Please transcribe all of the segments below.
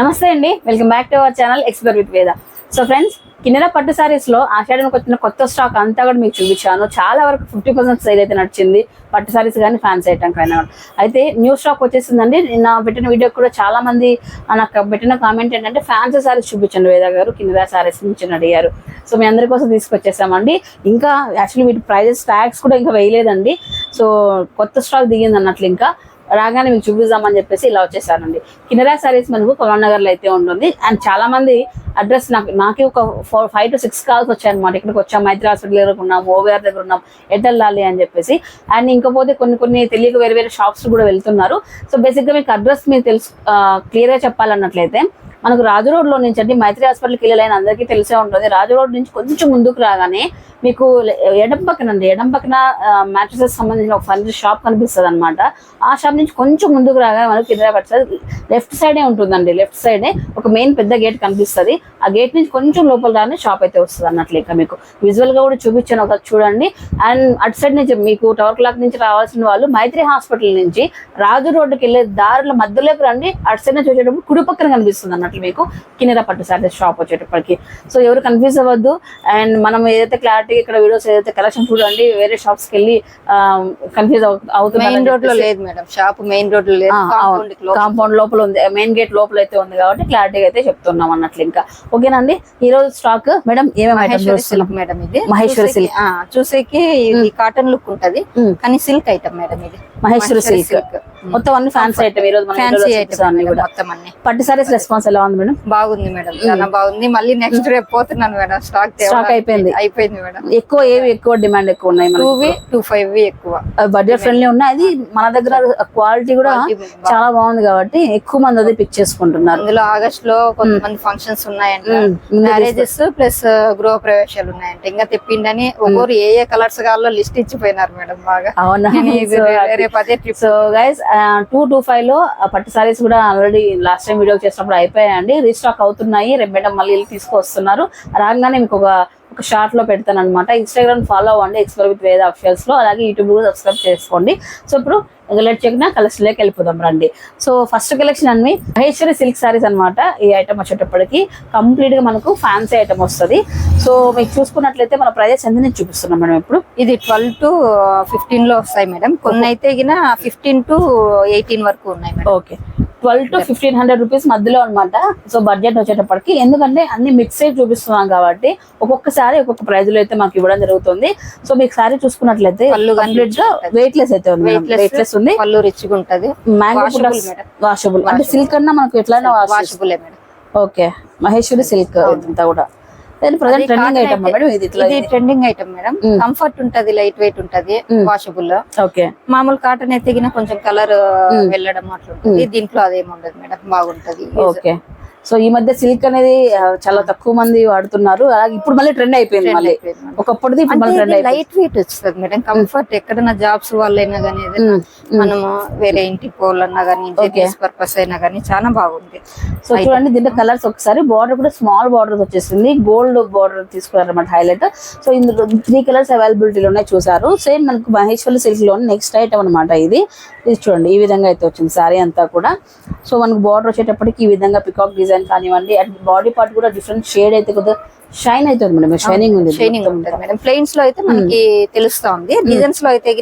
నమస్తే అండి. Welcome back to our channel explore with Veda so friends Kinnera పట్టు సారీస్లో ఆషాఢానికి వచ్చిన కొత్త స్టాక్ అంతా కూడా మీకు చూపించాను. చాలా వరకు ఫిఫ్టీ పర్సెంట్ సేల్ అయితే నడిచింది. పట్టు సారీస్ కానీ ఫ్యాన్స్ ఐటమ్ కానీ అయితే న్యూ స్టాక్ వచ్చేసిందండి. నిన్న పెట్టిన వీడియో కూడా చాలా మంది నాకు పెట్టిన కామెంట్ ఏంటంటే ఫ్యాన్సీ సారీస్ చూపించండి వేద గారు. కిన్నెర సారీస్ నుంచి అడిగారు. సో మీ అందరి కోసం తీసుకొచ్చేసామండి. ఇంకా యాక్చువల్లీ వీటి ప్రైజెస్ ట్యాక్స్ కూడా ఇంకా వేయలేదండి. సో కొత్త స్టాక్ దిగింది అన్నట్లు ఇంకా. రాగానే మీకు చూపిద్దామని చెప్పేసి ఇలా వచ్చేసానండి. కినరా సారీస్ మనకు పవన్ నగర్లో అయితే ఉంటుంది. అండ్ చాలా మంది అడ్రస్ నాకు నాకే ఒక four five two six calls వచ్చాయన్నమాట. ఇక్కడికి వచ్చాం మైత్రి హాస్పిటల్ దగ్గర ఉన్నాం ఓవేఆర్ దగ్గర ఉన్నాం ఎట్ అని చెప్పేసి. అండ్ ఇంకపోతే కొన్ని కొన్ని తెలియక వేరే వేరే షాప్స్ కూడా వెళ్తున్నారు. సో బేసిక్గా మీకు అడ్రస్ మీరు తెలుసు క్లియర్గా చెప్పాలన్నట్లయితే మనకు రాజు రోడ్లో నుంచి అండి మైత్రి హాస్పిటల్కి వెళ్ళాలని అందరికీ తెలిసే ఉంటుంది. రాజు రోడ్ నుంచి కొంచెం ముందుకు రాగానే మీకు ఎడం పక్కన అండి ఎడం పక్కన మ్యాట్రసెస్ సంబంధించిన ఒక ఫర్నిచర్ షాప్ కనిపిస్తుంది అనమాట ఆ షాప్ నుంచి కొంచెం ముందుకు రాగానే మనకు కింద పడుతుంది లెఫ్ట్ సైడే ఉంటుందండి. లెఫ్ట్ సైడే ఒక మెయిన్ పెద్ద గేట్ కనిపిస్తుంది. ఆ గేట్ నుంచి కొంచెం లోపల రాగానే షాప్ అయితే వస్తుంది అన్నట్లు ఇక మీకు. విజువల్గా కూడా చూపించాను ఒక చూడండి. అండ్ అటు సైడ్ నుంచి మీకు టవర్ క్లాక్ నుంచి రావాల్సిన వాళ్ళు మైత్రి హాస్పిటల్ నుంచి రాజు రోడ్డుకి వెళ్ళే దారిలో మధ్యలోకి రండి. అటు సైడ్ నుంచి వచ్చేటప్పుడు కుడి పక్కన కనిపిస్తుంది అన్నట్లు మీకు కిన్నెర పట్టు సారీ షాప్ వచ్చేటప్పటికి. సో ఎవరు కన్ఫ్యూజ్ అవ్వద్దు. అండ్ మనం ఏదైతే క్లారిటీ ఇక్కడ వీడియోస్ ఏదైతే కలెక్షన్ చూడండి వేరే షాప్స్కి వెళ్ళి కన్ఫ్యూజ్ మెయిన్ రోడ్లో అవుతుంది లేదు మేడం షాప్ మెయిన్ రోడ్లో లేదు. కాంపౌండ్ లోపల. ఉంది. మెయిన్ గేట్ లోపల అయితే ఉంది కాబట్టి క్లారిటీగా అయితే చెప్తున్నాం అన్నట్లు ఇంకా. ఓకేనండి ఈ రోజు స్టాక్ మేడం ఏమేమి సిల్క్ మేడం ఇది. మహేశ్వరి చూసేకి- ఆ, చూసేకి ఇది కాటన్ లుక్ ఉంటది. కానీ సిల్క్ ఐటమ్ మేడం ఇది. మహేశ్వరి సిల్క్ మొత్తం అన్ని ఫ్యాన్సీ ఐటమ్ ఈ రోజు ఫ్యాన్సీ ఐటమ్ అన్ని కూడా. మొత్తం అన్ని. పట్టు సారీస్ రెస్పాన్స్ ఎలా ఉంది మేడం? బాగుంది మేడం చాలా బాగుంది. మళ్ళీ నెక్స్ట్ రేపు పోతున్నాను మేడం స్టాక్ స్టాక్ అయిపోయింది. అయిపోయింది మేడం. ఎక్కువ ఏవి ఎక్కువ డిమాండ్ ఎక్కువ ఉన్నాయి two V two five V ఎక్కువ బడ్జెట్ ఫ్రెండ్లీ ఉన్నాయి. అది మన దగ్గర క్వాలిటీ కూడా చాలా బాగుంది కాబట్టి ఎక్కువ మంది అది పిక్ చేసుకుంటున్నారు. అందులో ఆగస్ట్లో కొంతమంది ఫంక్షన్స్ ఉన్నాయంట. మ్యారేజెస్ ప్లస్ గృహ ప్రవేశాలు ఉన్నాయంట. ఇంకా తెప్పిండని ఒక్కొరు ఏ ఏ కలర్స్ కావాలో లిస్ట్ ఇచ్చిపోయినారు మేడం బాగా. అవునా? రేపు అదే trip so guys two two ఫైవ్లో పట్టు సారీస్ కూడా ఆల్రెడీ లాస్ట్ టైం వీడియో చేసినప్పుడు అయిపోయాయండి రీస్టాక్ అవుతున్నాయి. రేపు మేడం మళ్ళీ వెళ్ళి తీసుకొస్తున్నారు. రాగానే మీకు ఒక ఒక షార్ట్లో పెడతాను అనమాట ఇన్స్టాగ్రామ్ ఫాలో అవ్వండి. ఎక్స్ప్లోర్ విత్ వేద అఫిషియల్స్లో. అలాగే యూట్యూబ్ కూడా సబ్స్క్రైబ్ చేసుకోండి. సో ఇప్పుడు లెట్ చెక్ కలెక్షన్లోకి వెళ్ళిపోదాం రండి. సో ఫస్ట్ కలెక్షన్ అన్ని మహేశ్వరి సిల్క్ సారీస్ అన్నమాట. ఈ ఐటమ్ వచ్చేటప్పటికి కంప్లీట్గా మనకు ఫ్యాన్సీ ఐటమ్ వస్తుంది. సో మీకు చూసుకున్నట్లయితే మన ప్రైజెస్ ఎంత నేను చూపిస్తున్నాం మేడం ఇప్పుడు. ఇది ట్వెల్వ్ టు ఫిఫ్టీన్లో వస్తాయి మేడం. కొన్ని అయితే గిన ఫిఫ్టీన్ టు ఎయిటీన్ వరకు ఉన్నాయి madam. Okay twelve to fifteen hundred rupees మధ్యలో అన్నమాట. సో బడ్జెట్ వచ్చేటప్పటికి ఎందుకంటే అన్ని మిక్స్ అయి చూపిస్తున్నాం కాబట్టి ఒక్కొక్కసారి ఒక్కొక్క ప్రైజ్లో అయితే మాకు ఇవ్వడం జరుగుతుంది. సో మీకు సారీ చూసుకున్నట్లయితే కంప్లీట్గా వెయిట్ లెస్ అయితే ఉంది వెయిట్ లెస్ ఉంది. పళ్ళు రిచ్గా ఉంటది. మ్యాంగో. వాషబుల్ అంటే సిల్క్ అన్నా మనకు ఎట్లయినా wash washable okay Maheshwari silk ఇదంతా కూడా. ట్రెండింగ్ ఐటమ్ మేడం ఇది ట్రెండింగ్ ఐటమ్ మేడం. కంఫర్ట్ ఉంటది లైట్ వెయిట్ ఉంటది వాషబుల్ ఓకే మామూలు కాటన్ అయితే గిన కొంచెం కలర్ వెళ్ళడం అట్లా ఉంటుంది దీంట్లో అదేమి ఉండదు మేడం బాగుంటది. ఓకే సో ఈ మధ్య సిల్క్ అనేది చాలా తక్కువ మంది వాడుతున్నారు. అలాగే ఇప్పుడు మళ్ళీ ట్రెండ్ అయిపోయింది మళ్ళీ. ఒకప్పటిది ఇప్పుడు మళ్ళీ ట్రెండ్ అయిపోయింది. లైట్ వెయిట్ వస్తుంది మేడం. కంఫర్ట్ ఎక్కడైనా జాబ్స్ వాళ్ళైనా కానీ ఏదైనా మనము వేరే ఇంటికి పోవాలన్నా కానీ పర్పస్ అయినా కానీ చాలా బాగుంది. సో చూడండి దీంట్లో కలర్స్ ఒకసారి బార్డర్ కూడా స్మాల్ బార్డర్ వచ్చేసింది. గోల్డ్ బార్డర్ తీసుకున్నారన్నమాట హైలైట్ సో ఇందులో త్రీ కలర్స్ అవైలబిలిటీలో ఉన్నాయి చూసారు సేమ్ మనకు మహేశ్వరి సిల్క్లో నెక్స్ట్ ఐటమ్ అనమాట ఇది. ఇది చూడండి ఈ విధంగా అయితే వచ్చింది సారీ అంతా కూడా. సో మనకు బార్డర్ వచ్చేటప్పటికి ఈ విధంగా పికాక్ డిజైన్ కానివ్వండి అండ్ బాడీ పార్ట్ కూడా డిఫరెంట్ షేడ్ అయితే కొద్దిగా షైన్ అవుతుంది మేడం షైనింగ్ ఉంది. షైనింగ్ ఉంటుంది మేడం. ప్లెయిన్స్లో అయితే మనకి తెలుస్తా ఉంది డిజైన్స్లో అయితే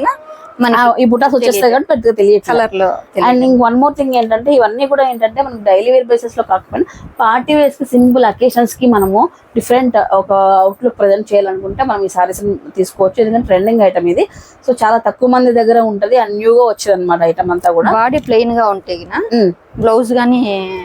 మనకి ఈ బుటాస్ వచ్చేస్తాయి కాబట్టి పెద్దగా తెలియట్లేదు. కలర్లో అండ్ ఇంక వన్ మోర్ థింగ్ ఏంటంటే ఇవన్నీ కూడా ఏంటంటే మనకి డైలీ వేర్ బేసిస్లో కాకపోయినా పార్టీ వేర్స్కి సింపుల్ అకేషన్స్కి మనము డిఫరెంట్ ఒక అవుట్లుక్ ప్రజెంట్ చేయాలనుకుంటే మనం ఈ సారీస్ తీసుకోవచ్చు. ఎందుకంటే ట్రెండింగ్ ఐటమ్ ఇది. సో చాలా తక్కువ మంది దగ్గర ఉంటది. అండ్ న్యూగా వచ్చేది అనమాట ఐటమ్ అంతా కూడా. బాడీ ప్లెయిన్గా ఉంటే గిన ఉమ్. బ్లౌజ్ గానీ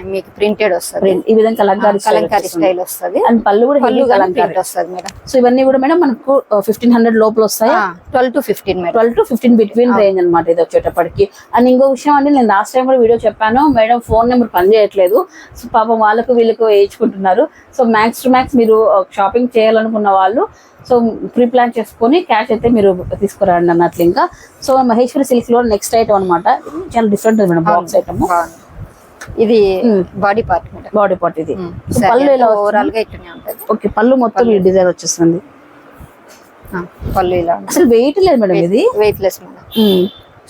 మీకు ప్రింటెడ్ వస్తుంది. ఈ విధంగా కలంకారీ కలంకారీ స్టైల్ వస్తుంది. అండ్ పళ్ళు కూడా పళ్ళు వస్తుంది మేడం. సో ఇవన్నీ కూడా మేడం మనకు ఫిఫ్టీన్ హండ్రెడ్ లోపల వస్తాయి twelve to fifteen twelve to fifteen between range అనమాట ఇది వచ్చేటప్పటికి. అండ్ ఇంకో విషయం అండి నేను లాస్ట్ టైం కూడా వీడియో చెప్పాను మేడం ఫోన్ నెంబర్ పనిచేయట్లేదు సో పాపం వాళ్ళకు వీళ్ళకు వేయించుకుంటున్నారు. సో మ్యాక్స్ టు మ్యాక్స్ మీరు షాపింగ్ చేయాలనుకున్న వాళ్ళు సో ప్రీ ప్లాన్ చేసుకొని క్యాష్ అయితే మీరు తీసుకురండి అన్నట్లు ఇంకా. సో మహేశ్వరి సిల్క్లో నెక్స్ట్ ఐటమ్ అనమాట చాలా డిఫరెంట్ మేడం బాక్స్ ఐటమ్ ఇది బాడీ పార్ట్ బాడీ పార్ట్ ఇది. So, పళ్ళు ఎలా ఓవరాల్గా ఇట్లనే ఉంటది. ఓకే పళ్ళు మొత్తం ఈ డిజైన్ వచ్చేస్తుంది. పళ్ళు ఇలా అసలు వెయిట్ లేదు మేడం ఇది? Weight less madam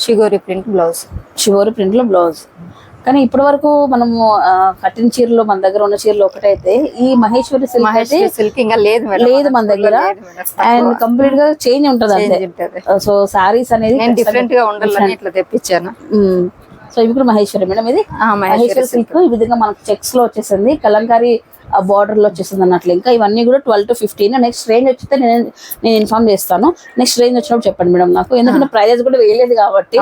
షిగోరి print blouse షివోరి ప్రింట్లో బ్లౌజ్ కానీ ఇప్పటి వరకు మనము కట్టిన చీరలు మన దగ్గర ఉన్న చీరలు ఒకటైతే ఈ మహేశ్వరి సిల్క్ అయితే సిల్క్ ఇంకా లేదు మేడం. లేదు మన దగ్గర. అండ్ కంప్లీట్గా చేంజ్ ఉంటది. సో సారీస్ అనేది డిఫరెంట్గా ఉండాలని ఇట్లా తెప్పించాను. సో ఇవి కూడా మహేశ్వరి మేడం. ఇది మహేశ్వరి సిల్క్ ఈ విధంగా మనకు చెక్స్లో వచ్చేసింది. కలంకారీ బార్డర్లో వచ్చేసింది అన్నట్లు. ఇంకా ఇవన్నీ కూడా twelve to fifteen next range వచ్చితే నేను నేను ఇన్ఫార్మ్ చేస్తాను. నెక్స్ట్ రేంజ్ వచ్చినప్పుడు చెప్పండి మేడం నాకు. ఎందుకంటే ప్రైజెస్ కూడా వేయలేదు కాబట్టి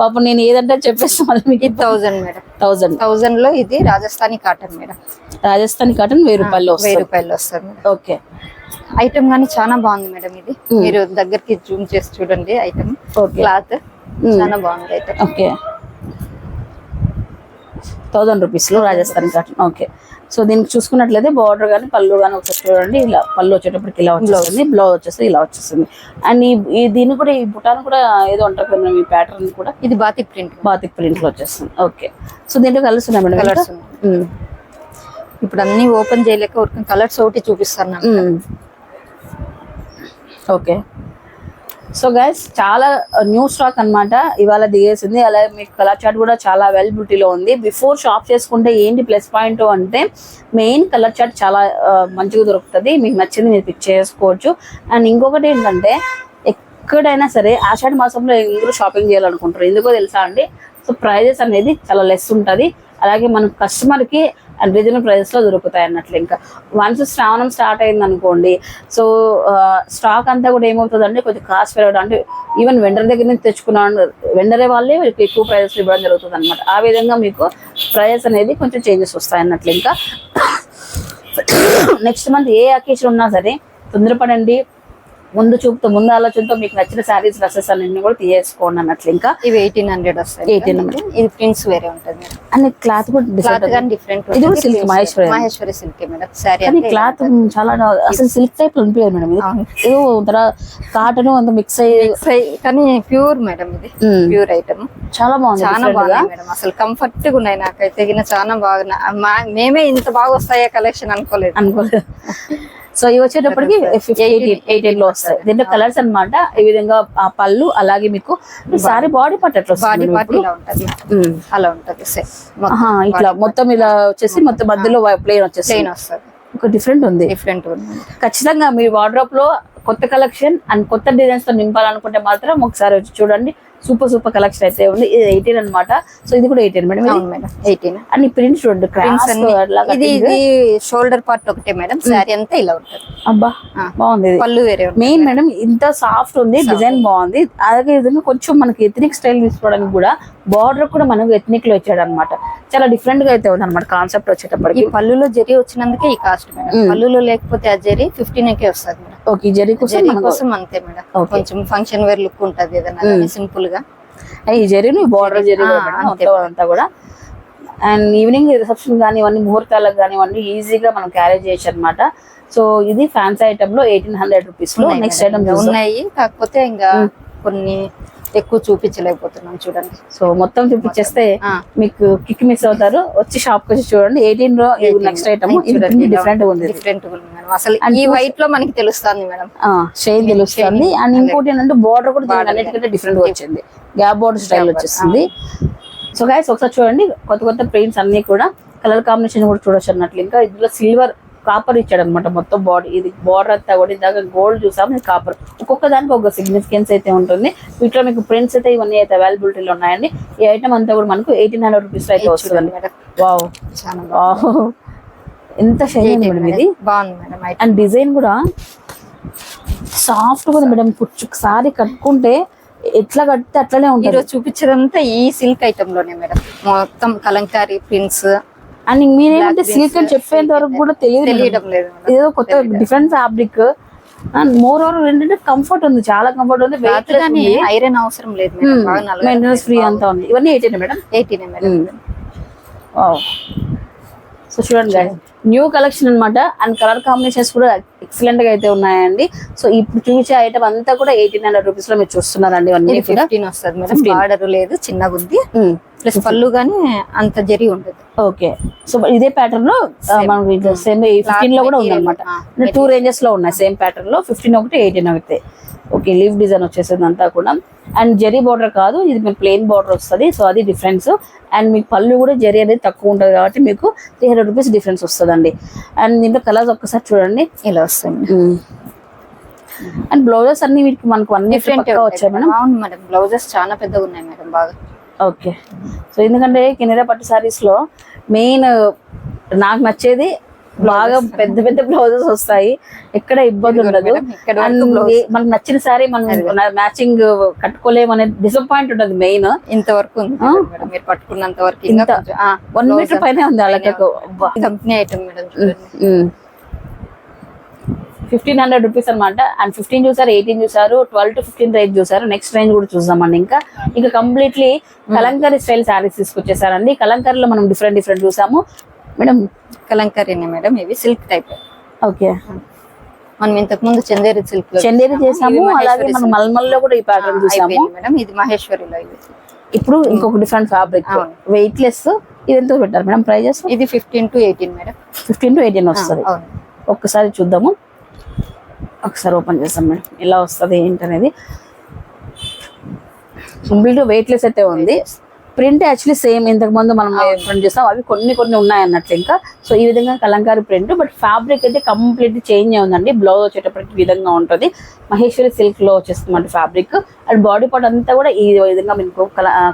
పాపం నేను ఏదంటే చెప్పేస్తాను మీకు థౌజండ్ మేడం. థౌజండ్ థౌజండ్లో ఇది Rajasthani cotton madam. Rajasthan cotton వెయ్యి రూపాయలు వెయ్యి రూపాయలు వస్తుంది ఓకే. ఐటమ్ కానీ చాలా బాగుంది మేడం ఇది. మీరు దగ్గరికి జూమ్ చేసి చూడండి ఐటమ్ క్లాత్ చాలా బాగుంది ఐటమ్ ఓకే. థౌజండ్ రూపీస్లో రాజస్థాన్ కాటన్ ఓకే సో దీనికి చూసుకున్నట్లయితే బార్డర్ కానీ పళ్ళు కానీ ఒకసారి చూడండి. ఇలా పళ్ళు వచ్చేటప్పటికి ఇలా వచ్చేస్తుంది బ్లౌజ్ వచ్చేసి ఇలా వచ్చేస్తుంది. అండ్ ఈ దీన్ని కూడా ఈ బుటాన్ కూడా ఏదో అంటారు కదా మేడం, ఈ ప్యాటర్న్ కూడా? ఇది బాతిక్ ప్రింట్ బాతిక్ ప్రింట్లో వచ్చేస్తుంది. ఓకే సో దీంట్లో కలర్స్ ఉన్నాయి మేడం కలర్స్ మ్మ్. ఇప్పుడు అన్ని ఓపెన్ చేయలేక కలర్స్ ఒకటి చూపిస్తాను. ఓకే సో గైస్ చాలా uh, న్యూ స్టాక్ అన్నమాట ఇవాళ దిగేసింది. అలాగే మీకు కలర్ చార్ట్ కూడా చాలా అవైలబిలిటీలో ఉంది. బిఫోర్ షాప్ చేసుకుంటే ఏంటి ప్లస్ పాయింట్ అంటే మెయిన్ కలర్ చార్ట్ చాలా uh, మంచిగా దొరుకుతుంది. మీకు నచ్చింది మీరు పిక్ చేసుకోవచ్చు. అండ్ ఇంకొకటి ఏంటంటే ఎక్కడైనా సరే ఆషాఢ మాసంలో అందరూ షాపింగ్ చేయాలనుకుంటారు? ఎందుకో తెలుసా అండి? సో ప్రైజెస్ అనేది చాలా లెస్ ఉంటుంది. అలాగే మన కస్టమర్కి అండ్ రీజనల్ ప్రైజెస్లో దొరుకుతాయి అన్నట్లు ఇంకా వన్స్ శ్రావణం స్టార్ట్ అయింది అనుకోండి సో స్టాక్ అంతా కూడా ఏమవుతుందంటే కొంచెం కాస్ట్ పెరగడం అంటే ఈవెన్ వెండర్ దగ్గర నుంచి తెచ్చుకున్న వెండరే వాళ్ళే మీకు ఎక్కువ ప్రైజెస్ ఇవ్వడం జరుగుతుంది అనమాట ఆ విధంగా మీకు ప్రైజెస్ అనేది కొంచెం చేంజెస్ వస్తాయి అన్నట్లు ఇంకా నెక్స్ట్ మంత్ ఏ అకేషన్ ఉన్నా సరే తొందరపడండి. ముందు చూపుతో ముందు ఆలోచనతో మీకు నచ్చిన శారీస్ డ్రెస్సెస్ అన్ని కూడా తీసేసుకోండి అన్నట్లు ఇంకా. ఇవి ఎయిటీన్ హండ్రెడ్ వస్తాయి. ఎయిటీన్ ఇది ప్రింట్స్ వేరే ఉంటుంది. అండ్ క్లాత్ కూడా డిఫరెంట్ ఇది కూడా silk Maheshwari Maheshwari silk madam sari cloth చాలా అసలు సిల్క్ టైప్ అనిపించదు మేడం ఇది కాటన్ అంత మిక్స్ అయ్యి కానీ ప్యూర్ మేడం ఇది. Hmm. ప్యూర్ ఐటమ్ చాలా బాగుంది చాలా బాగా మేడం అసలు కంఫర్ట్గా ఉన్నాయి నాకైతే. చాలా బాగున్నాయి మేమే ఇంత బాగా వస్తాయా కలెక్షన్ అనుకోలేదు. అనుకోలేదు. సో ఇవి వచ్చేటప్పటికి ఎయిటీన్ ఎయిటీన్లో వస్తాయి. దీంట్లో కలర్స్ అన్నమాట. ఈ విధంగా ఆ పళ్ళు అలాగే మీకు సారీ బాడీ పార్ట్ ఎట్లా బాడీ పార్ట్ ఇలా ఉంటది. అలా ఉంటది ఇట్లా మొత్తం ఇలా వచ్చేసి మొత్తం మధ్యలో ప్లేన్ వచ్చేసి ప్లెయిన్ వస్తుంది. ఒక డిఫరెంట్ ఉంది. డిఫరెంట్ ఉంది. ఖచ్చితంగా మీ వార్డ్రోప్లో కొత్త కలెక్షన్ అండ్ కొత్త డిజైన్స్తో నింపాలనుకుంటే మాత్రం ఒకసారి వచ్చి చూడండి. సూపర్ సూపర్ కలెక్షన్ అయితే ఉంది. ఇది ఎయిటీన్ అన్నమాట. సో ఇది కూడా ఎయిటీన్ మేడం మేడం ఎయిటీన్. అన్ని ప్రింట్స్ అట్లా ఇది. ఇది షోల్డర్ పార్ట్ ఒకటే మేడం శారీ అంతా ఇలా ఉంటుంది. అబ్బా. బాగుంది పళ్ళు వేరే మెయిన్ మేడం. ఇంత సాఫ్ట్ ఉంది డిజైన్ బాగుంది. అదే విధంగా కొంచెం మనకి ఎథనిక్ స్టైల్ తీసుకోవడానికి కూడా బార్డర్ కూడా మనకు ఎథనిక్లో ఇచ్చాడు అనమాట చాలా డిఫరెంట్గా అయితే ఉంది అనమాట కాన్సెప్ట్ వచ్చేటప్పటికి పళ్ళులో జరీ వచ్చినందుకే ఈ కాస్ట్ మేడం. పళ్ళులో లేకపోతే ఆ జరీ ఫిఫ్టీన్ కే వస్తుంది మేడం. ఓకే జరీ కోసం అంతే మేడం. కొంచెం ఫంక్షన్ వేర్ లుక్ ఉంటది ఏదైనా సింపుల్ గా ఈ జరీని బార్డర్ జరీ కూడా ఆ, మేడం అంతే. కూడా. అండ్ ఈవినింగ్ రిసెప్షన్ కానివ్వండి ముహూర్తాలకు కానివ్వండి ఈజీగా మనం క్యారీ చేయొచ్చు అనమాట సో ఇది ఫ్యాన్సీ ఐటమ్లో ఎయిటీన్ హండ్రెడ్ రూపీస్లో నెక్స్ట్. ఐటమ్ ఉన్నాయి. కాకపోతే ఇంకా కొన్ని ఎక్కువ చూపించలేకపోతున్నాం చూడండి. సో మొత్తం చూపించేస్తే. మీకు కిక్ మిస్ అవుతారు. వచ్చి షాప్కి వచ్చి చూడండి. ఎయిటీన్లో నెక్స్ట్ ఐటమ్ డిఫరెంట్ ఉంది. డిఫరెంట్ ఉంది. మేడం అసలు ఈ వైట్లో మనకి తెలుస్తుంది మేడం. షేడ్ తెలుస్తుంది. అండ్ ఇంకోటి ఏంటంటే బార్డర్ కూడా అన్నిటికంటే డిఫరెంట్ వచ్చింది. గ్యాప్ బార్డర్ స్టైల్ వచ్చేసింది. సో గైస్ ఒకసారి చూడండి కొత్త కొత్త ప్రింట్స్ అన్ని కూడా కలర్ కాంబినేషన్ కూడా చూడొచ్చు అన్నట్లు. ఇంకా ఇందులో సిల్వర్ కాపర్ ఇచ్చాడు అనమాట మొత్తం బాడీ ఇది బార్డర్ అంతా కూడా ఇందాక గోల్డ్ చూసాము ఇది కాపర్ ఒక్కొక్క దానికి ఒక సిగ్నిఫికెన్స్ అయితే ఉంటుంది. వీటిలో మీకు ప్రింట్స్ అయితే ఇవన్నీ అయితే అవైలబిలిటీలో ఉన్నాయండి. ఈ ఐటమ్ అంతా కూడా మనకు ఎయిటీన్ హండ్రెడ్ రూపీస్ అయితే చాలా వావ్ ఎంత షైన్ మేడం ఇది? బాగుంది మేడం అండ్ డిజైన్ కూడా సాఫ్ట్ ఉంది మేడం. సారీ కట్టుకుంటే ఎట్లా కడితే అట్లనే ఉంటుంది. ఈరోజు చూపించేదంతా ఈ సిల్క్ ఐటమ్లోనే మేడం. మొత్తం కలంకారీ ప్రింట్స్ అండ్ మీరేమంటే సిల్క్ అని చెప్పేంత వరకు కూడా. తెలియడం లేదు ఏదో కొత్త different fabric and moreover ఏంటంటే కంఫర్ట్ ఉంది. చాలా కంఫర్ట్ ఉంది. క్లాత్ కానీ ఐరన్ అవసరం లేదు మెయింటెనెన్స్ ఫ్రీ అంతా ఉంది. ఇవన్నీ eighteen madam? Eighteen madam. So చూడండి guys న్యూ కలెక్షన్ అన్నమాట. అండ్ కలర్ కాంబినేషన్స్ కూడా ఎక్సలెంట్గా అయితే ఉన్నాయండి. సో ఇప్పుడు చూపించే ఐటమ్ అంతా కూడా ఎయిటీన్ హండ్రెడ్ రూపీస్లో మీరు చూస్తున్నారండి ఇవన్నీ కూడా. ఫిఫ్టీన్ వస్తుంది మేడం బార్డర్ లేదు చిన్న బుద్ధి ప్లస్ పళ్ళు గానీ అంత జరి ఉండదు ఓకే సో ఇదే ప్యాటర్న్లో ఆ, మనకు సేమ్ ఫిఫ్టీన్లో కూడా ఉంది అనమాట టూ రేంజెస్లో ఉన్నాయి సేమ్ ప్యాటర్న్లో ఫిఫ్టీన్ ఒకటి ఎయిటీన్ ఒకటి. ఓకే లీవ్ డిజైన్ వచ్చేసింది అంతా కూడా. అండ్ జరీ బార్డర్ కాదు ఇది మీకు ప్లెయిన్ బార్డర్ వస్తుంది సో అది డిఫరెన్స్. అండ్ మీకు పళ్ళు కూడా జరీ అనేది తక్కువ ఉంటుంది కాబట్టి మీకు త్రీ హండ్రెడ్ రూపీస్ డిఫరెన్స్ వస్తుందండి. అండ్ దీంట్లో కలర్స్ ఒక్కసారి చూడండి ఇలా వస్తుంది అండ్ బ్లౌజెస్ అన్ని వీటికి మనకు అన్ని డిఫరెంట్ వచ్చాయి మేడం? అవును మేడం బ్లౌజెస్ చాలా పెద్దగా ఉన్నాయి మేడం బాగా. ఓకే. సో ఎందుకంటే కిన్నెర పట్టు సారీస్లో మెయిన్ నాకు నచ్చేది బాగా పెద్ద పెద్ద బ్లౌజెస్ వస్తాయి. ఎక్కడ ఇబ్బంది ఉండదు. మనకు నచ్చిన సారీ మనం మ్యాచింగ్ కట్టుకోలేము అనేది డిసప్పాయింట్ ఉంటుంది మెయిన్ ఇంతవరకు మీరు పట్టుకున్నంత వరకు వన్ మీటర్ పైన ఉంది అలాగే company item madam fifteen hundred rupees అనమాట అండ్ ఫిఫ్టీన్ చూసారు ఎయిటీన్ చూసారు ట్వెల్వ్ టు ఫిఫ్టీన్ రేంజ్ చూసారు. నెక్స్ట్ రేంజ్ కూడా చూద్దామండి ఇంకా. ఇంకా కంప్లీట్లీ కలంకారీ స్టైల్ శారీస్ తీసుకొచ్చేసారండి. కలంకారీలో మనం డిఫరెంట్ డిఫరెంట్ చూసాము. మేడం కలంకారీనే మేడం ఇవి సిల్క్ టైప్. ఓకే. మనం ఇంతకు ముందు చందేరి సిల్క్ చందేరి చేసాము. అలాగే మనం మల్మల్లో కూడా ఈ ప్యాటర్న్ చూసాము. మేడం ఇది మహేశ్వరిలో ఇది. ఇప్పుడు ఇంకొక డిఫరెంట్ ఫ్యాబ్రిక్. వెయిట్ లెస్ ఇది ఎంత పెట్టారు మేడం ప్రైజెస్ ఇది fifteen to eighteen madam. Fifteen to eighteen వస్తుంది. ఒక్కసారి చూద్దాము. ఒకసారి ఓపెన్ చేస్తాం మేడం ఎలా వస్తుంది ఏంటనేది. కంప్లీట్ వెయిట్ లెస్ అయితే ఉంది. ప్రింట్ యాక్చువల్లీ సేమ్ ఇంతకు ముందు మనం ప్రింట్ చేస్తాం అవి కొన్ని కొన్ని ఉన్నాయి అన్నట్లు ఇంకా. సో ఈ విధంగా కలంకారీ ప్రింట్ బట్ ఫ్యాబ్రిక్ అయితే కంప్లీట్ చేంజ్ ఉందండి. బ్లౌజ్ వచ్చేటప్పటికి విధంగా ఉంటుంది. మహేశ్వరి సిల్క్లో వచ్చేస్తుంది ఫ్యాబ్రిక్. అండ్ బాడీ పార్ట్ అంతా కూడా ఈ విధంగా మీకు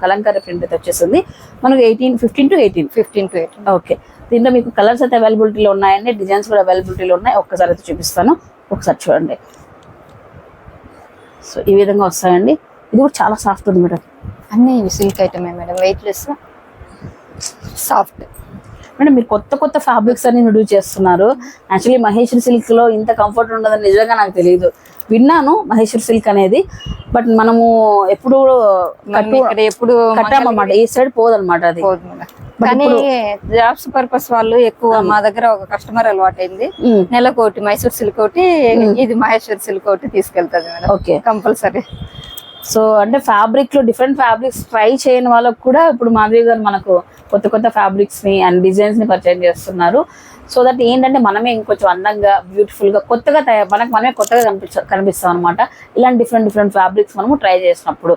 కలంకారీ ప్రింట్ అయితే వచ్చేస్తుంది. మనకు eighteen fifteen to eighteen. Fifteen to eighteen. Okay. దీంట్లో మీకు కలర్స్ అయితే అవైలబిలిటీలో ఉన్నాయండి. డిజైన్స్ కూడా అవైలబిలిటీలో ఉన్నాయి. ఒక్కసారి అయితే చూపిస్తాను. ఒకసారి చూడండి. సో ఈ విధంగా వస్తాయండి. ఇది కూడా చాలా సాఫ్ట్ ఉంది మేడం. అన్ని ఇవి silk ఐటమే madam. Weight less soft madam మీరు కొత్త కొత్త ఫ్యాబ్రిక్స్ అన్ని ఇంట్రడ్యూస్ చేస్తున్నారు. యాక్చువల్లీ మహేశ్వరి సిల్క్లో ఇంత కంఫర్ట్ ఉండదని నిజంగా నాకు తెలియదు విన్నాను మహేశ్వరి సిల్క్ అనేది బట్ మనము ఎప్పుడు కట్టు ఎప్పుడు కట్టామన్నమాట. ఈ సైడ్ పోదన్నమాట అది. కానీ జాబ్స్ పర్పస్ వాళ్ళు ఎక్కువ మా దగ్గర ఒక కస్టమర్ అలవాటు అయింది నెలకు ఒకటి మైసూర్ సిల్క్ ఒకటి ఇది మహేశ్వర్ సిల్క్ ఒకటి తీసుకెళ్తాది మేడం. ఓకే కంపల్సరీ సో అంటే ఫ్యాబ్రిక్లో డిఫరెంట్ ఫ్యాబ్రిక్స్ ట్రై చేయని వాళ్ళకు కూడా ఇప్పుడు మాధవి గారు మనకు కొత్త కొత్త ఫ్యాబ్రిక్స్ని అండ్ డిజైన్స్ని పరిచయం చేస్తున్నారు. సో దట్ ఏంటంటే మనమే ఇంకొంచెం అందంగా బ్యూటిఫుల్గా కొత్తగా తయారు మనకు మనమే కొత్తగా కనిపించ కనిపిస్తాం అనమాట ఇలాంటి డిఫరెంట్ డిఫరెంట్ ఫ్యాబ్రిక్స్ మనము ట్రై చేసినప్పుడు.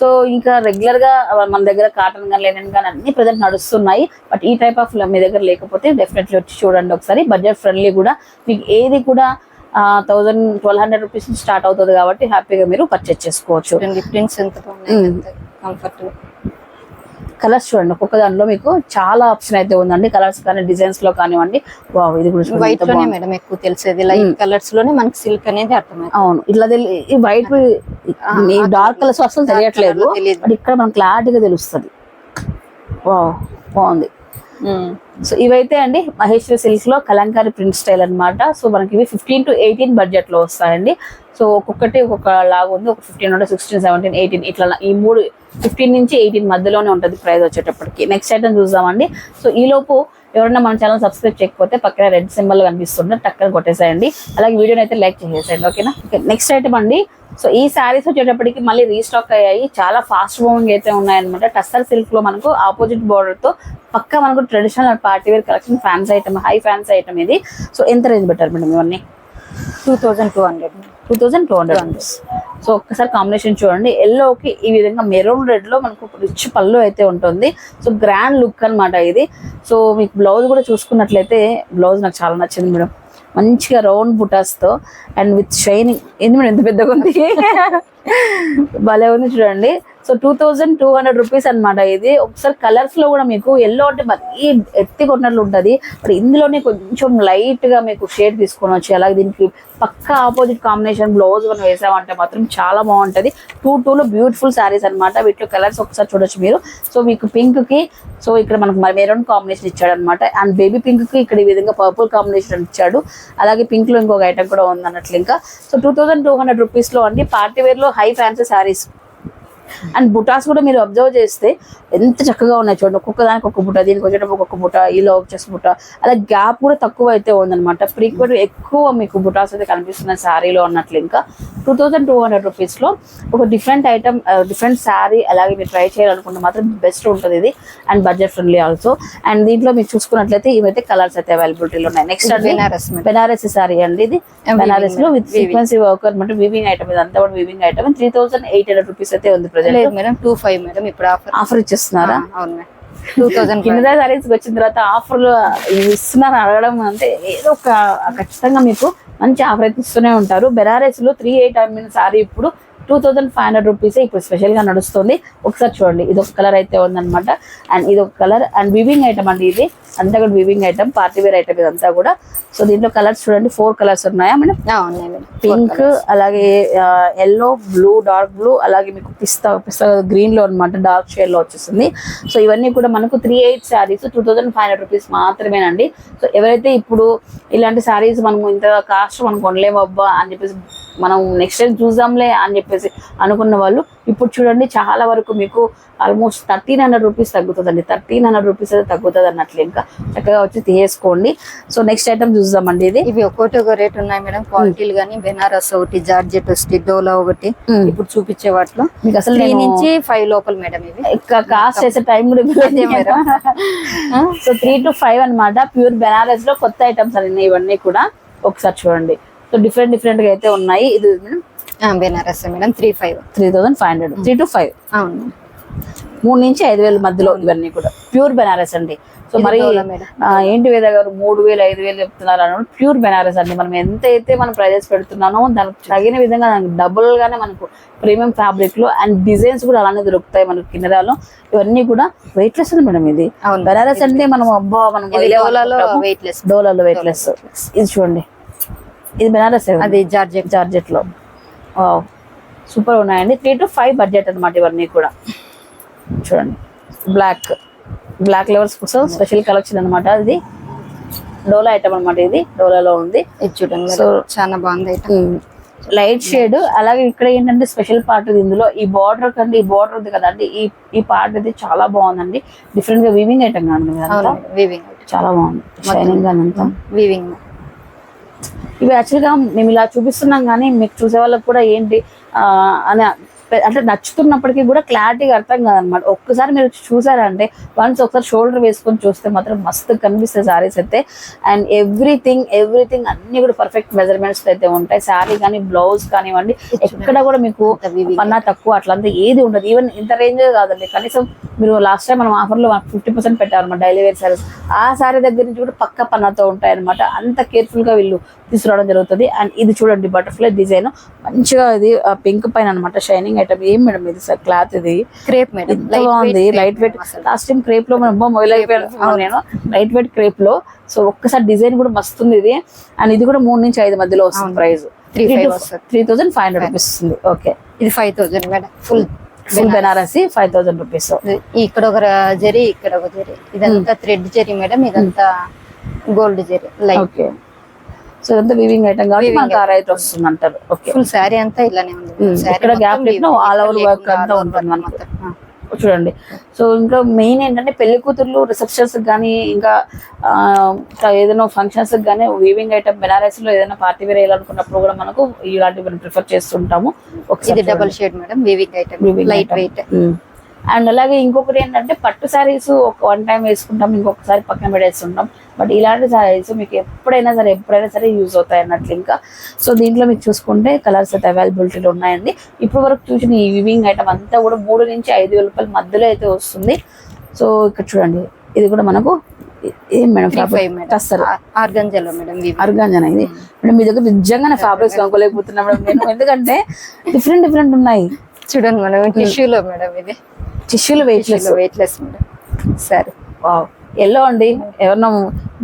సో ఇంకా రెగ్యులర్గా మన దగ్గర కాటన్ కానీ లెనిన్ కానీ అన్ని ప్రజెంట్ నడుస్తున్నాయి. బట్ ఈ టైప్ ఆఫ్ మీ దగ్గర లేకపోతే డెఫినెట్లీ వచ్చి చూడండి ఒకసారి. బడ్జెట్ ఫ్రెండ్లీ కూడా. మీకు ఏది కూడా thousand twelve hundred rupees start అవుతుంది కాబట్టి హ్యాపీగా మీరు పర్చేస్ చేసుకోవచ్చు. ప్రింట్స్ ఎంత కంఫర్ట్ కలర్స్ చూడండి ఒక్కొక్క దాంట్లో మీకు చాలా ఆప్షన్ అయితే ఉందండి. కలర్స్ కానీ డిజైన్స్లో కానివ్వండి. వావ్ ఇది కూడా వైట్లోనే. మేడం ఎక్కువ తెలిసేది. లైట్ కలర్స్లోనే మనకి సిల్క్ అనేది అర్థమైంది అవును ఇట్లా తెలి ఈ వైట్ డార్క్ కలర్స్ అసలు తెలియట్లేదు. ఇక్కడ మనకు క్లారిటీగా తెలుస్తుంది. వావ్ బాగుంది. సో ఇవైతే అండి మహేశ్వరి సిల్క్లో కలంకారీ ప్రింట్ స్టైల్ అనమాట సో మనకి ఇవి ఫిఫ్టీన్ టు ఎయిటీన్ బడ్జెట్లో వస్తాయండి. సో ఒక్కొక్కటి ఒక్కొక్క లాగా ఉంది. ఒక ఫిఫ్టీన్ ఉంటే సిక్స్టీన్ సెవెంటీన్ ఎయిటీన్ ఇట్లా ఈ మూడు ఫిఫ్టీన్ నుంచి ఎయిటీన్ మధ్యలోనే ఉంటుంది ప్రైస్ వచ్చేటప్పటికి. నెక్స్ట్ ఐటమ్ చూద్దామండి. సో ఈ లోపు ఎవరైనా మన ఛానల్ సబ్స్క్రైబ్ చేయకపోతే పక్కన రెడ్ సింబల్ కనిపిస్తుంది టక్కన కొట్టేసేయండి. అలాగే వీడియోని అయితే లైక్ చేసేయండి ఓకేనా నెక్స్ట్ ఐటమ్ అండి. సో ఈ శారీస్ వచ్చేటప్పటికి మళ్ళీ రీస్టాక్ అయ్యాయి. చాలా ఫాస్ట్ మూవింగ్ అయితే ఉన్నాయన్నమాట. టస్సర్ సిల్క్లో మనకు ఆపోజిట్ బార్డర్తో పక్క మనకు traditional party wear collection fancy item high fancy item ఇది. సో ఎంత రేంజ్ పెట్టారు మేడం ఇవన్నీ? Two thousand two hundred two thousand two hundred so ఒక్కసారి కాంబినేషన్ చూడండి. ఎల్లోకి ఈ విధంగా మెరూన్ రెడ్లో మనకు రిచ్ పళ్ళు అయితే ఉంటుంది. సో గ్రాండ్ లుక్ అన్నమాట ఇది. సో మీకు బ్లౌజ్ కూడా చూసుకున్నట్లయితే బ్లౌజ్ నాకు చాలా నచ్చింది మేడం. మంచిగా రౌండ్ బుటాస్తో అండ్ విత్ షైనింగ్ ఏంది మేడం ఎంత పెద్దగా ఉంది? భలే ఉంది చూడండి. So two thousand two hundred rupees అనమాట ఇది. ఒకసారి కలర్స్లో కూడా మీకు ఎల్లో అంటే మరీ ఎత్తి కొట్టినట్లు ఉంటుంది. బట్ ఇందులోనే కొంచెం లైట్గా మీకు షేడ్ తీసుకొని వచ్చి అలాగే దీనికి పక్క ఆపోజిట్ కాంబినేషన్ బ్లౌజ్ మనం వేసామంటే మాత్రం చాలా బాగుంటుంది. టూ టూ లో బ్యూటిఫుల్ శారీస్ అన్నమాట. వీటిలో కలర్స్ ఒకసారి చూడొచ్చు మీరు. సో మీకు పింక్కి సో ఇక్కడ మనకు మెరూన్ కాంబినేషన్ ఇచ్చాడు అనమాట అండ్ బేబీ పింక్కి ఇక్కడ ఈ విధంగా పర్పుల్ కాంబినేషన్ ఇచ్చాడు. అలాగే పింక్లో ఇంకొక ఐటమ్ కూడా ఉంది అన్నట్లు ఇంకా. So two thousand two hundred రూపీస్లో అండి పార్టీ వేర్లో హై ఫ్యాన్సీ శారీస్ అండ్ బుటాస్ కూడా మీరు అబ్జర్వ్ చేస్తే ఎంత చక్కగా ఉన్నాయి చూడండి. ఒక్కొక్క దానికి ఒక్కొక్క బుట్ట దీనికి వచ్చేటప్పుడు ఒక్కొక్క బుట్ట ఇలా వచ్చేసి బుట్ట అలా గ్యాప్ కూడా తక్కువ అయితే ఉందన్నమాట. ఫ్రీక్వెంట్ ఎక్కువ మీకు బుటాస్ అయితే కనిపిస్తున్నాయి శారీలో అన్నట్లు ఇంకా. టూ థౌసండ్ టూ హండ్రెడ్ రూపీస్లో ఒక డిఫరెంట్ ఐటమ్ డిఫరెంట్ శారీ అలాగే మీరు ట్రై చేయాలనుకుంటే మాత్రం బెస్ట్ ఉంటుంది ఇది. And budget friendly also and దీంట్లో మీరు చూసుకున్నట్లయితే ఇవైతే కలర్స్ అయితే అవైలబిలిటీలో ఉన్నాయి. నెక్స్ట్ బెనారస్ బెనారస్ సారీ అండి ఇది. బెనారస్లో విత్. సీక్వెన్సీ వర్క్ అనమాట వీవింగ్ ఐటమ్ ఇదంతా కూడా weaving item three thousand eight hundred rupees అయితే ఉంది లేదు మేడం. టూ ఫైవ్ మేడం ఇప్పుడు ఆఫర్. ఆఫర్ ఇచ్చేస్తున్నారా? అవును మేడం. టూ థౌసండ్ కింద సారీస్ వచ్చిన తర్వాత ఆఫర్లు ఇస్తున్నారు అడగడం అంటే ఏదో ఒక ఖచ్చితంగా మీకు మంచి ఆఫర్ అయితే ఇస్తూనే ఉంటారు. బెనారస్లో త్రీ ఎయిట్ అమ్మిన సారీ ఇప్పుడు two thousand five hundred rupees ఇప్పుడు స్పెషల్గా నడుస్తుంది. ఒకసారి చూడండి ఇది ఒక కలర్ అయితే ఉందన్నమాట. అండ్ ఇది ఒక కలర్ అండ్ వివింగ్ ఐటమ్ అండి ఇది. అంతా కూడా weaving item party wear item ఇదంతా కూడా. సో దీంట్లో కలర్స్ చూడండి ఫోర్ కలర్స్ ఉన్నాయా మేడం? పింక్ అలాగే ఎల్లో బ్లూ డార్క్ బ్లూ అలాగే మీకు పిస్తా పిస్తా గ్రీన్లో అనమాట డార్క్ షేడ్లో వచ్చేస్తుంది సో ఇవన్నీ కూడా మనకు three eight saris two thousand five hundred rupees మాత్రమేనండి. సో ఎవరైతే ఇప్పుడు ఇలాంటి శారీస్ మనము ఇంత కాస్ట్ మనం కొనలేము అబ్బా అని చెప్పేసి మనం నెక్స్ట్ టైం చూద్దాంలే అని చెప్పేసి అనుకున్న వాళ్ళు ఇప్పుడు చూడండి చాలా వరకు మీకు ఆల్మోస్ట్ థర్టీన్ హండ్రెడ్ రూపీస్ తగ్గుతుందండి. థర్టీన్ హండ్రెడ్ రూపీస్ అయితే తగ్గుతుంది అన్నట్లు ఇంకా చక్కగా వచ్చి తీసేసుకోండి. సో నెక్స్ట్ ఐటమ్ చూద్దామండి ఇది. ఇవి ఒక్కోటి ఒక రేట్ ఉన్నాయి మేడం. క్వాలిటీలు కానీ బెనారస్ ఒకటి జార్జెట్ ఒకటి డోలా ఒకటి. ఇప్పుడు చూపించే వాటిలో మీకు అసలు త్రీ నుంచి ఫైవ్ లోపల మేడం ఇవి. కాస్ట్ చేసే టైం కూడా. సో త్రీ టు ఫైవ్ అన్నమాట. ప్యూర్ బెనారస్లో కొత్త ఐటమ్స్ అన్ని ఇవన్నీ కూడా. ఒకసారి చూడండి. సో డిఫరెంట్ డిఫరెంట్గా అయితే ఉన్నాయి. ఇది Banaras madam three five three thousand five hundred three to five అవును. మూడు నుంచి ఐదు వేల మధ్యలో ఇవన్నీ కూడా. ప్యూర్ బెనారస్ అండి. సో మరి ఏంటి వేద గారు? మూడు వేలు ఐదు వేలు చెప్తున్నారు అన్నప్పుడు ప్యూర్ బెనారస్ అండి. మనం ఎంత అయితే మనం ప్రైజెస్ పెడుతున్నామో దానికి తగిన విధంగా దానికి డబుల్ గానే మనకు ప్రీమియం ఫ్యాబ్రిక్లో అండ్ డిజైన్స్ కూడా అలానే దొరుకుతాయి మనకు కిందరాలో. ఇవన్నీ కూడా వెయిట్ లెస్ ఉంది మేడం ఇది. బెనారస్ అంటే మనం అబ్బా మనం డోలాలో వెయిట్ లెస్ ఇది చూడండి. ఇది బెనారస్ అది జార్జెట్ జార్జెట్లో సూపర్ ఉన్నాయండి. త్రీ టు ఫైవ్ బడ్జెట్ అన్నమాట ఇవన్నీ కూడా. చూడండి. బ్లాక్ బ్లాక్ లెవెల్స్ కోసం స్పెషల్ కలెక్షన్ అన్నమాట ఇది డోలా ఐటమ్ అన్నమాట ఇది. డోలాలో ఉంది. ఇది చూడండి. సో-. చాలా బాగుంది లైట్ షేడ్ అలాగే ఇక్కడ ఏంటంటే స్పెషల్ పార్ట్ ఇది ఇందులో. ఈ బార్డర్ కంటే ఈ బార్డర్ ఉంది కదండి. ఈ ఈ పార్ట్ అయితే చాలా బాగుందండి. డిఫరెంట్గా వివింగ్ ఐటమ్ వీవింగ్ చాలా బాగుంది. షైనింగ్ అంతా వీవింగ్ ఇవి యాక్చువల్గా మేము ఇలా చూపిస్తున్నాం కానీ మీకు చూసే వాళ్ళకి కూడా ఏంటి ఆ, అని అంటే నచ్చుతున్నప్పటికీ కూడా క్లారిటీగా అర్థం కాదనమాట. ఒక్కసారి మీరు చూసారంటే వన్స్ ఒకసారి షోల్డర్ వేసుకొని చూస్తే మాత్రం మస్తు కనిపిస్తాయి సారీస్ అయితే. అండ్ ఎవ్రీథింగ్ ఎవ్రీథింగ్ అన్ని కూడా పర్ఫెక్ట్ మెజర్మెంట్స్ అయితే ఉంటాయి. శారీ కానీ బ్లౌజ్ కానివ్వండి ఎక్కడ కూడా మీకు. పన్నా తక్కువ అట్లంతా ఏది ఉండదు. ఈవెన్ ఇంత రేంజ్ కాదండి. కనీసం మీరు లాస్ట్ టైం మనం ఆఫర్లో ఫిఫ్టీ పర్సెంట్ పెట్టారన్నమాట డైలీ వేర్ సారీస్ ఆ సారీ దగ్గర నుంచి కూడా పక్క పన్నాతో ఉంటాయి అనమాట అంత కేర్ఫుల్గా వీళ్ళు తీసుకురావడం జరుగుతుంది. అండ్ ఇది చూడండి బటర్ఫ్లై డిజైన్ మంచిగా ఇది పింక్ పైన అనమాట షైనింగ్ ఐటమ్ ఏం మేడం ఇది సార్? క్లాత్ ఇది. క్రేప్ మేడం బాగుంది. లైట్ వెయిట్ లాస్ట్ టైం క్రేప్లో మనం మొబైల్ నేను. లైట్ వెయిట్ క్రేప్లో. సో ఒక్కసారి డిజైన్ కూడా మస్తుంది ఇది. అండ్ ఇది కూడా మూడు నుంచి ఐదు మధ్యలో వస్తుంది ప్రైస్. వస్తుంది. Three thousand five hundred rupees వస్తుంది. ఓకే ఇది five thousand madam full full Banarasi five thousand rupees ఇక్కడ ఒక జరీ ఇక్కడ ఒక జరీ. ఇదంతా థ్రెడ్ జరీ మేడం ఇదంతా gold zari. Light okay so ఇదంతా వీవింగ్ ఐటమ్ కాబట్టి మనకు ఆ రైట్ వస్తుంది అంటారు ఫుల్ శారీ అంతా ఇలానే ఉంది. Hmm. ఇక్కడ over ఇక్కడ work లేకుండా అంతా ఉంటుంది మనకు. Ah. చూడండి. సో ఇంకా మెయిన్ ఏంటంటే పెళ్ళి కూతుర్లు రిసెప్షన్స్ కానీ ఇంకా ఏదైనా ఫంక్షన్స్ కానీ వీవింగ్ ఐటమ్ బెనారస్లో ఏదైనా పార్టీ వేర్ వేయాలనుకున్నప్పుడు కూడా మనకు ఇలాంటివి మనం ప్రిఫర్ చేస్తుంటాము. ఇది double shade madam weaving item light. Weight and అలాగే ఇంకొకటి ఏంటంటే పట్టు శారీస్ ఒక వన్ టైం వేసుకుంటాం ఇంకొకసారి పక్కన పెట్టేస్తుంటాం. బట్ ఇలాంటి శారీస్ మీకు ఎప్పుడైనా సరే ఎప్పుడైనా సరే యూజ్ అవుతాయి అన్నట్లు ఇంకా. సో దీంట్లో మీకు చూసుకుంటే కలర్స్ అయితే అవైలబిలిటీలో ఉన్నాయండి. ఇప్పుడు వరకు చూసిన ఈ వివింగ్ ఐటమ్ అంతా కూడా మూడు నుంచి ఐదు వేల రూపాయల మధ్యలో అయితే వస్తుంది. సో ఇక్కడ చూడండి ఇది కూడా మనకు ఏం మేడం ఆర్గంజలో మేడం ఇది? మేడం మీ దగ్గర నిజంగానే ఫ్యాబ్రిక్స్ కొనుక్కోలేకపోతున్నా మేడం నేను. ఎందుకంటే డిఫరెంట్ డిఫరెంట్ ఉన్నాయి. చూడండి మేడం టిష్యూలో మేడం ఇది. టిష్యూలు వెయిట్ టిష్యూలో వెయిట్ లెస్ మేడం. సరే. వావ్ ఎల్లో అండి. ఎవరినో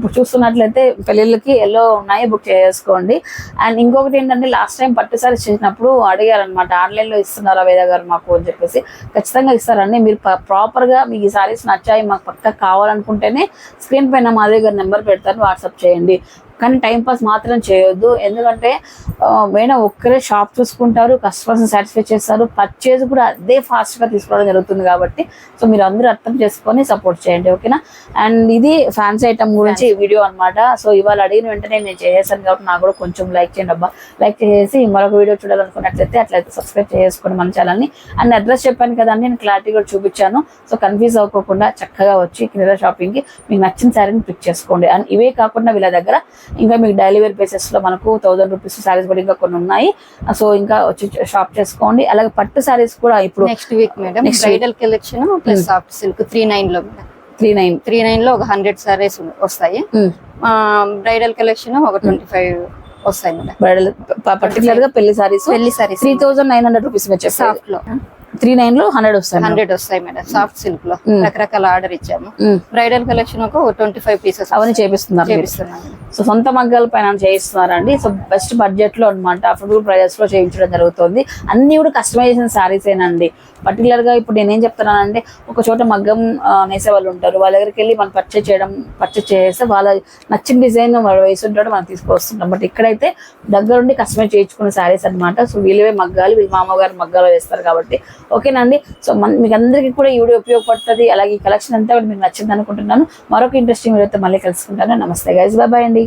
ఇప్పుడు చూస్తున్నట్లయితే పెళ్ళిళ్ళకి ఎల్లో ఉన్నాయి బుక్ చేసుకోండి. అండ్ ఇంకొకటి ఏంటంటే లాస్ట్ టైం పట్టు సారీస్ చేసినప్పుడు అడిగారనమాట ఆన్లైన్లో ఇస్తున్నారా వేద గారు మాకు? అని చెప్పేసి. ఖచ్చితంగా ఇస్తారండి. మీరు ప్రాపర్గా మీ మీకు ఈ సారీస్ నచ్చాయి మాకు పక్క కావాలనుకుంటేనే స్క్రీన్ పైన మాధవి గారి నెంబర్ పెడతాను వాట్సాప్ చేయండి. కానీ టైంపాస్ మాత్రం చేయొద్దు. ఎందుకంటే మేడం ఒక్కరే షాప్ చూసుకుంటారు కస్టమర్స్ సాటిస్ఫై చేస్తారు. పర్చేజ్ కూడా అదే ఫాస్ట్గా తీసుకోవడం జరుగుతుంది కాబట్టి. సో మీరు అందరూ అర్థం చేసుకొని సపోర్ట్ చేయండి ఓకేనా? అండ్ ఇది ఫ్యాన్సీ ఐటమ్ గురించి వీడియో అన్నమాట. సో ఇవాళ అడిగిన వెంటనే నేను చేసేసాను కాబట్టి నాకు కూడా కొంచెం లైక్ చేయండి అబ్బా. లైక్ చేసి మరొక వీడియో చూడాలనుకున్నట్లయితే అట్లయితే సబ్స్క్రైబ్ చేసుకోండి మన ఛానల్ని. అండ్ అడ్రస్ చెప్పాను కదండి నేను క్లారిటీ కూడా చూపించాను. సో కన్ఫ్యూజ్ అవ్వకుండా చక్కగా వచ్చి కింద షాపింగ్కి మీకు నచ్చిన శారీని పిక్ చేసుకోండి. అండ్ ఇవే కాకుండా వీళ్ళ దగ్గర ఇంకా మీకు డైలీ వేర్ బేసెస్లో మనకు థౌసండ్ రూపీస్ శారీస్ కూడా ఇంకా కొన్ని ఉన్నాయి. సో ఇంకా వచ్చి షాప్ చేసుకోండి. అలాగే పట్టు శారీస్ కూడా ఇప్పుడు next week madam. Bridal collection plus soft silk three నైన్లో మేడం త్రీ నైన్ త్రీ నైన్లో ఒక హండ్రెడ్ సారీస్ వస్తాయి. బ్రైడల్ కలెక్షన్ ఒక ట్వంటీ ఫైవ్ వస్తాయి బ్రైడల్ పర్టికులర్గా పెళ్ళి శారీస్ పెళ్ళి saris three thousand nine hundred rupees చెప్పారు సాఫ్ట్లో. త్రీ నైన్లో హండ్రెడ్ వస్తాయి హండ్రెడ్ వస్తాయి మేడం. సాఫ్ట్ సిల్క్లో. రకరకాల ఆర్డర్ ఇచ్చాము. బ్రైడల్ కలెక్షన్ ఒక ట్వంటీ ఫైవ్ పీసెస్ అవన్నీ చేపిస్తున్నారు మీరు. సో సొంత మగ్గాల పైన చేయిస్తున్నారండి. సో బెస్ట్ బడ్జెట్లో అనమాట అఫోర్డబుల్ ప్రైజెస్లో చేయించడం జరుగుతుంది. అన్ని కూడా కస్టమైజేషన్ శారీసేనండి పర్టికులర్గా ఇప్పుడు నేనేం చెప్తున్నానంటే ఒక చోట మగ్గం నేసే వాళ్ళు ఉంటారు. వాళ్ళ దగ్గరికి వెళ్ళి మనం పర్చేజ్ చేయడం పర్చేజ్ చేస్తే వాళ్ళ నచ్చిన డిజైన్ వాళ్ళు వేసుంటాడు మనం తీసుకొస్తుంటాం. బట్ ఇక్కడైతే దగ్గరుండి కస్టమైజ్ చేయించుకునే శారీస్ అన్నమాట. సో వీళ్ళవే మగ్గాలు వీళ్ళ మామగారు మగ్గాలు వేస్తారు కాబట్టి. ఓకేనండి? సో మన మీకు అందరికీ కూడా ఈ వీడియో ఉపయోగపడుతుంది. అలాగే ఈ కలెక్షన్ అంతా కూడా మీకు నచ్చింది అనుకుంటున్నాను. మరొక ఇంట్రెస్టింగ్ వీడియోతో మళ్ళీ కలుసుకుంటాను. నమస్తే గైస్ బాయ్ అండి.